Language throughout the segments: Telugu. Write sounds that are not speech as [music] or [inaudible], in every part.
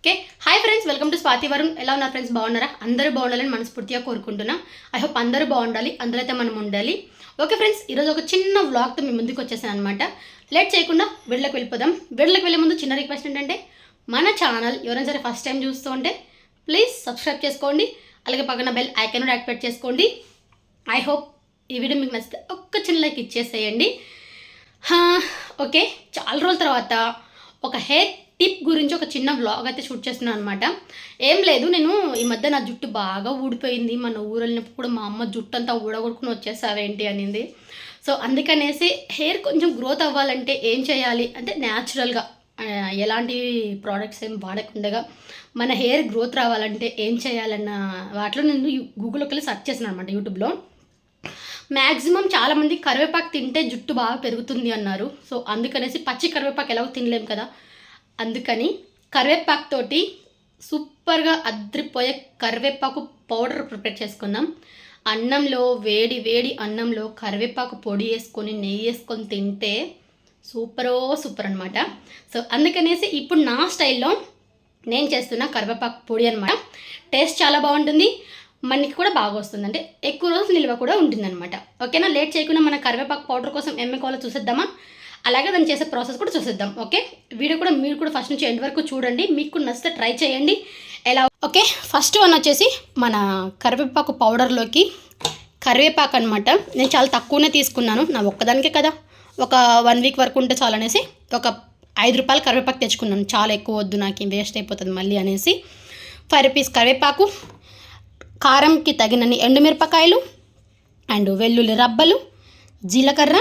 Okay hi friends welcome to Swathi Varun ఎలా ఉన్నారు ఫ్రెండ్స్ బాగున్నారా? అందరూ బాగుండాలని మనస్ఫూర్తిగా కోరుకుంటున్నా. ఐ హోప్ అందరూ బాగుండాలి అందరూ అయితే మనం ఉండాలి. ఓకే ఫ్రెండ్స్ ఈరోజు ఒక చిన్న వ్లాగ్తో మీ ముందుకు వచ్చేసాను అనమాట లేట్ చేయకుండా వీళ్ళకి వెళ్ళిపోదాం. వీళ్ళకి వెళ్ళే ముందు చిన్న రిక్వెస్ట్ ఏంటంటే మన ఛానల్ ఎవరైనా సరే ఫస్ట్ టైం చూస్తూ ఉంటే ప్లీజ్ సబ్స్క్రైబ్ చేసుకోండి. అలాగే పక్కన బెల్ ఐకాన్ కూడా యాక్టివేట్ చేసుకోండి. ఐ హోప్ ఈ వీడియో మీకు నచ్చితే ఒక్క చిన్న లైక్ ఇచ్చేసేయండి. ఓకే చాలా రోజుల తర్వాత ఒక హెయిర్ టిప్ గురించి ఒక చిన్న వ్లాగ్ అయితే షూట్ చేస్తున్నాను అనమాట ఏం లేదు నేను ఈ మధ్య నా జుట్టు బాగా ఊడిపోయింది. మన ఊరు వెళ్ళినప్పుడు కూడా మా అమ్మ జుట్టు అంతా ఊడగొడుకుని వచ్చేసావేంటి అనింది. సో అందుకనేసి హెయిర్ కొంచెం గ్రోత్ అవ్వాలంటే ఏం చేయాలి అంటే న్యాచురల్గా ఎలాంటి ప్రోడక్ట్స్ ఏం వాడకుండా మన హెయిర్ గ్రోత్ రావాలంటే ఏం చేయాలన్న వాటిలో నేను గూగుల్లోకి వెళ్ళి సెర్చ్ చేశాను అనమాట యూట్యూబ్లో. మ్యాక్సిమం చాలామంది కరివేపాకు తింటే జుట్టు బాగా పెరుగుతుంది అన్నారు. సో అందుకనేసి పచ్చి కరివేపాకు ఎలాగో తినలేము కదా. అందుకని కరివేపాకు తోటి సూపర్గా అద్రిపోయే కరివేపాకు పౌడర్ ప్రిపేర్ చేసుకుందాం. అన్నంలో వేడి వేడి అన్నంలో కరివేపాకు పొడి వేసుకొని నెయ్యి వేసుకొని తింటే సూపరో సూపర్ అనమాట సో అందుకనేసి ఇప్పుడు నా స్టైల్లో నేను చేస్తున్న కరివేపాకు పొడి అనమాట టేస్ట్ చాలా బాగుంటుంది మనకి కూడా బాగా వస్తుంది. అంటే ఎక్కువ రోజులు నిల్వ కూడా ఉంటుందన్నమాట. ఓకేనా? లేట్ చేయకుండా మన కరివేపాకు పౌడర్ కోసం ఎమ్మె కావాలో చూసేద్దామా? అలాగే దాన్ని చేసే ప్రాసెస్ కూడా చూసేద్దాం ఓకే? వీడియో కూడా మీరు కూడా ఫస్ట్ నుంచి ఎండ్ వరకు చూడండి మీకు కూడా నచ్చితే ట్రై చేయండి. ఎలా ఓకే? ఫస్ట్ వన్ వచ్చేసి మన కరివేపాకు పౌడర్లోకి కరివేపాకు అనమాట నేను చాలా తక్కువనే తీసుకున్నాను నా ఒక్కదానికే కదా. ఒక వన్ వీక్ వరకు ఉంటే చాలు అనేసి ఒక ఐదు రూపాయలు కరివేపాకు తెచ్చుకున్నాను. చాలా ఎక్కువ వద్దు నాకు వేస్ట్ అయిపోతుంది మళ్ళీ అనేసి. ఫైవ్ రూపీస్ కరివేపాకు కారంకి తగినన్ని ఎండుమిరపకాయలు అండ్ వెల్లుల్లి రబ్బలు జీలకర్ర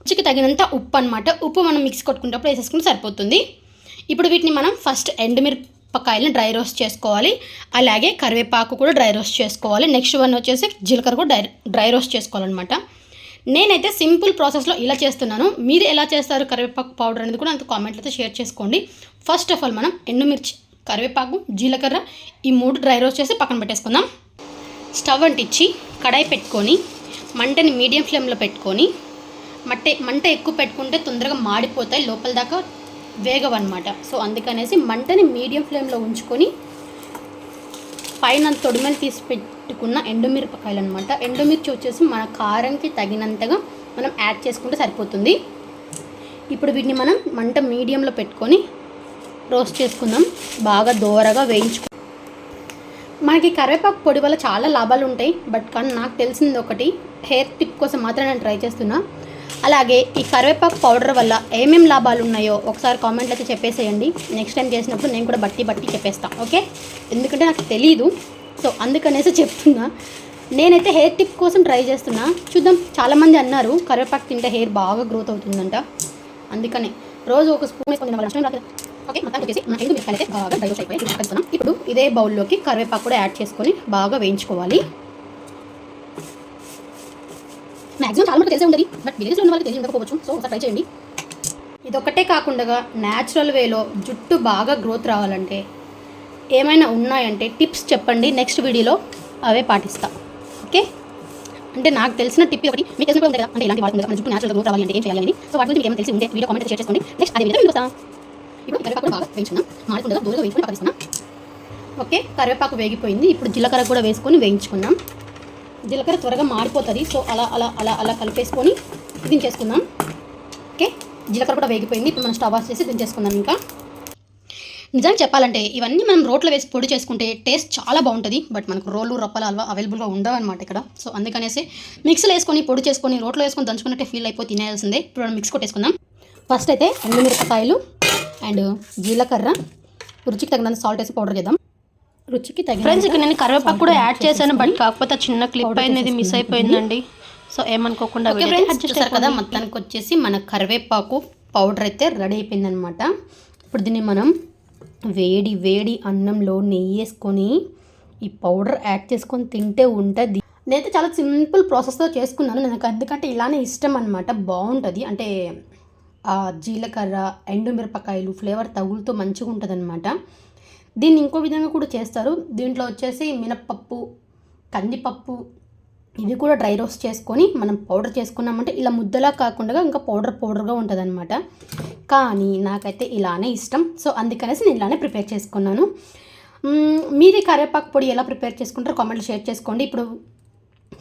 రుచికి తగినంత ఉప్పు అనమాట ఉప్పు మనం మిక్స్ కొట్టుకునేటప్పుడు వేసేసుకుంటే సరిపోతుంది. ఇప్పుడు వీటిని మనం ఫస్ట్ ఎండుమిరపకాయలను డ్రై రోస్ట్ చేసుకోవాలి. అలాగే కరివేపాకు కూడా డ్రై రోస్ట్ చేసుకోవాలి. నెక్స్ట్ వన్ వచ్చేసి జీలకర్ర కూడా డ్రై డ్రై రోస్ట్ చేసుకోవాలన్నమాట. నేనైతే సింపుల్ ప్రాసెస్లో ఇలా చేస్తున్నాను. మీరు ఎలా చేస్తారు కరివేపాకు పౌడర్ అనేది కూడా అంత కామెంట్లతో షేర్ చేసుకోండి. ఫస్ట్ ఆఫ్ ఆల్ మనం ఎండుమిర్చి కరివేపాకు జీలకర్ర ఈ మూడు డ్రై రోస్ట్ చేసి పక్కన పెట్టేసుకుందాం. స్టవ్ అంటించి కడాయి పెట్టుకొని మంటని మీడియం ఫ్లేమ్లో పెట్టుకొని మట్టే మంట ఎక్కువ పెట్టుకుంటే తొందరగా మాడిపోతాయి లోపల దాకా వేగవన్నమాట. సో అందుకనేసి మంటని మీడియం ఫ్లేమ్లో ఉంచుకొని పైన తొడిమలు తీసి పెట్టుకున్న ఎండుమిరపకాయలు అనమాట ఎండుమిర్చి వచ్చేసి మన కారంకి తగినంతగా మనం యాడ్ చేసుకుంటే సరిపోతుంది. ఇప్పుడు వీటిని మనం మంట మీడియంలో పెట్టుకొని రోస్ట్ చేసుకుందాం. బాగా దోరగా వేయించుకో. మనకి కరివేపాకు పొడి వల్ల చాలా లాభాలు ఉంటాయి బట్ కానీ నాకు తెలిసింది ఒకటి హెయిర్ టిప్ కోసం మాత్రం నేను ట్రై చేస్తున్నా. అలాగే ఈ కరివేపాకు పౌడర్ వల్ల ఏమేమి లాభాలు ఉన్నాయో ఒకసారి కామెంట్లు అయితే చెప్పేసేయండి. నెక్స్ట్ టైం చేసినప్పుడు నేను కూడా బట్టి బట్టి చెప్పేస్తాను ఓకే? ఎందుకంటే నాకు తెలీదు. సో అందుకనేసి చెప్తున్నా. నేనైతే హెయిర్ టిప్ కోసం ట్రై చేస్తున్నా. చూద్దాం. చాలామంది అన్నారు కరివేపాకు తింటే హెయిర్ బాగా గ్రోత్ అవుతుందంట. అందుకనే రోజు ఒక స్పూన్ వేసుకుని ఓకే మొత్తం వచ్చేసి మన ఐదు మిరపకాయలు అయితే బాగా డ్రై అయిపోయి ఇప్పుడు ఇదే బౌల్లోకి కరివేపాకు కూడా యాడ్ చేసుకొని బాగా వేయించుకోవాలి మాక్సిమం చాలా మంది తెలిసే ఉంటుంది బట్ విలేజ్లో ఉన్న వాళ్ళకి తెలిసి ఉండకపోవచ్చు సో ఒకసారి ట్రై చేయండి. ఇదొక్కటే కాకుండా న్యాచురల్ వేలో జుట్టు బాగా గ్రోత్ రావాలంటే ఏమైనా ఉన్నాయంటే టిప్స్ చెప్పండి. నెక్స్ట్ వీడియోలో అవే పాటిస్తా. ఓకే? అంటే నాకు తెలిసిన టిప్ ఒకటి మీకు తెలిసిన కూడా ఉంది కదా అంటే ఇలాంటి వాడుతుంది మన జుట్టు న్యాచురల్ గ్రోత్ రావాలి అంటే ఏం చేయాలి సో వాటి గురించి ఏమైనా తెలిసి ఉంటే వీడియో కామెంట్ షేర్ చేసుకోండి నెక్స్ట్ అదే వీడియో మీకు ఇప్పుడు కరివేపాకు బాగా వేయించుకున్నాం. మాడకుండా దూరంగా వేయించుకుని పక్కన ఓకే? కరివేపాకు వేగిపోయింది. ఇప్పుడు జీలకర్ర కూడా వేసుకొని వేయించుకున్నాం. జీలకర్ర త్వరగా మాడిపోతుంది. సో అలా అలా అలా అలా కలిపేసుకొని దించేసుకుందాం. ఓకే? జీలకర్ర కూడా వేగిపోయింది. ఇప్పుడు మనం స్టవ్ ఆఫ్ చేసి దించేసుకుందాం ఇంకా. నిజంగా చెప్పాలంటే ఇవన్నీ మనం రోట్లో వేసి పొడి చేసుకుంటే టేస్ట్ చాలా బాగుంటుంది. బట్ మనకు రోలు రప్పలు అల్వా అవైలబుల్గా ఉండవు అనమాట ఇక్కడ. సో అందుకనేసి మిక్స్లో వేసుకొని పొడి చేసుకొని రోట్లో వేసుకొని దంచుకున్నట్టే ఫీల్ అయిపోయి తినేయాల్సిందే. ఇప్పుడు మనం మిక్స్ కొట్టేసుకుందాం. ఫస్ట్ అయితే ఎండుమిరపకాయలు అండ్ జీలకర్ర. రుచికి తగినంత సాల్ట్ వేసి పౌడర్ చేద్దాం. రుచికి తగిన ఫ్రెండ్స్ ఇక్కడ నేను కరివేపాకు కూడా యాడ్ చేశాను బట్ కాకపోతే చిన్న క్లిప్ అనేది మిస్ అయిపోయిందండి. సో ఏమనుకోకుండా చూసారు కదా. మొత్తానికి వచ్చేసి మన కరివేపాకు పౌడర్ అయితే రెడీ అయిపోయిందనమాట ఇప్పుడు దీన్ని మనం వేడి వేడి అన్నంలో నెయ్యి వేసుకొని ఈ పౌడర్ యాడ్ చేసుకొని తింటే ఉంటుంది. నేనైతే చాలా సింపుల్ ప్రాసెస్తో చేసుకున్నాను. నాకు ఎందుకంటే ఇలానే ఇష్టం అనమాట బాగుంటుంది. అంటే ఆ జీలకర్ర ఎండుమిరపకాయలు ఫ్లేవర్ తగులుతూ మంచిగా ఉంటుంది అనమాట దీన్ని ఇంకో విధంగా కూడా చేస్తారు. దీంట్లో వచ్చేసి మినప్పప్పు కందిపప్పు ఇవి కూడా డ్రై రోస్ట్ చేసుకొని మనం పౌడర్ చేసుకున్నామంటే ఇలా ముద్దలా కాకుండా ఇంకా పౌడర్ పౌడర్గా ఉంటుంది అనమాట కానీ నాకైతే ఇలానే ఇష్టం. సో అందుకనేసి నేను ఇలానే ప్రిపేర్ చేసుకున్నాను. మీది కరివేపాకు పొడి ఎలా ప్రిపేర్ చేసుకుంటారో కామెంట్లో షేర్ చేసుకోండి. ఇప్పుడు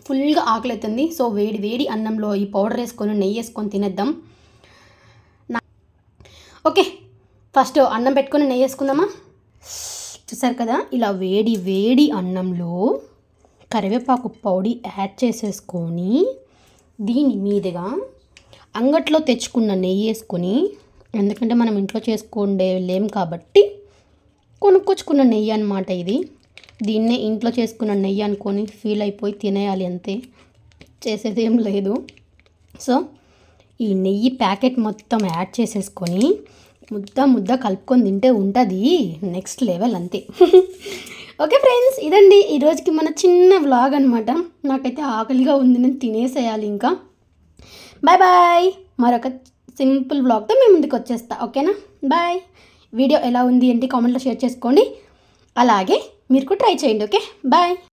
ఫుల్గా ఆకలి అవుతుంది సో వేడి వేడి అన్నంలో ఈ పౌడర్ వేసుకొని నెయ్యి వేసుకొని తినేద్దాం. నా- ఓకే ఫస్ట్ అన్నం పెట్టుకొని నెయ్యి వేసుకుందామా? చూసారు కదా? ఇలా వేడి వేడి అన్నంలో కరివేపాకు పౌడి యాడ్ చేసేసుకొని దీని మీదుగా అంగట్లో తెచ్చుకున్న నెయ్యి వేసుకొని ఎందుకంటే మనం ఇంట్లో చేసుకుండే లేం కాబట్టి కొనుక్కొచ్చుకున్న నెయ్యి అనమాట ఇది. దీన్నే ఇంట్లో చేసుకున్న నెయ్యి అనుకొని ఫీల్ అయిపోయి తినేయాలి అంతే. చేసేది ఏం లేదు. సో ఈ నెయ్యి ప్యాకెట్ మొత్తం యాడ్ చేసేసుకొని ముద్ద ముద్ద కలుపుకొని తింటే ఉంటుంది. నెక్స్ట్ లెవెల్ అంతే. [laughs] ఓకే ఫ్రెండ్స్ ఇదండి ఈరోజుకి మన చిన్న వ్లాగ్ అనమాట నాకైతే ఆకలిగా ఉంది నేను తినేసేయాలి ఇంకా. బాయ్ బాయ్ మరొక సింపుల్ వ్లాగ్తో మేము ముందుకు వచ్చేస్తా ఓకేనా? బాయ్ వీడియో ఎలా ఉంది ఏంటి కామెంట్లో షేర్ చేసుకోండి. అలాగే మీరు కూడా ట్రై చేయండి ఓకే? బాయ్